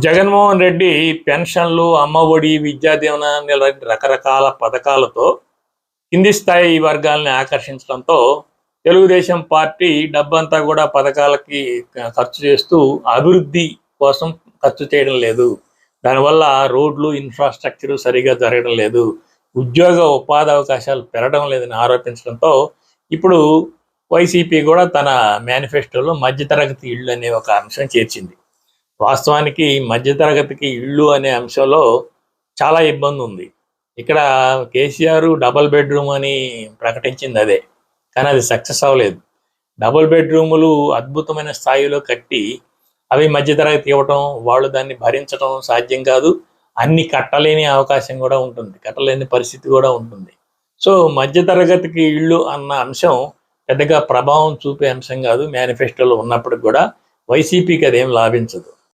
జగన్మోహన్ రెడ్డి పెన్షన్లు అమ్మఒడి విద్యాదీవన రకరకాల పథకాలతో కింది స్థాయి వర్గాల్ని ఆకర్షించడంతో తెలుగుదేశం పార్టీ డబ్బంతా కూడా పథకాలకి ఖర్చు చేస్తూ అభివృద్ధి కోసం ఖర్చు చేయడం లేదు. దానివల్ల రోడ్లు ఇన్ఫ్రాస్ట్రక్చర్ సరిగా జరగడం లేదు. ఉద్యోగ ఉపాధి అవకాశాలు పెరగడం లేదని ఆరోపించడంతో ఇప్పుడు వైసీపీ కూడా తన మేనిఫెస్టోలో మధ్యతరగతి ఇళ్ళు అనే ఒక అంశం చేర్చింది. వాస్తవానికి మధ్యతరగతికి ఇళ్ళు అనే అంశంలో చాలా ఇబ్బంది ఉంది ఇక్కడ కేసీఆర్ డబల్ బెడ్రూమ్ అని ప్రకటించింది అదే కానీ అది సక్సెస్ అవ్వలేదు. డబుల్ బెడ్రూములు అద్భుతమైన స్థాయిలో కట్టి అవి మధ్యతరగతి ఇవ్వటం వాళ్ళు దాన్ని భరించడం సాధ్యం కాదు. అన్ని కట్టలేని అవకాశం కూడా ఉంటుంది కట్టలేని పరిస్థితి కూడా ఉంటుంది. సో మధ్యతరగతికి ఇళ్ళు అన్న అంశం పెద్దగా ప్రభావం చూపే అంశం కాదు మేనిఫెస్టోలో ఉన్నప్పటికి కూడా. వైసీపీకి అదేం లాభించదు.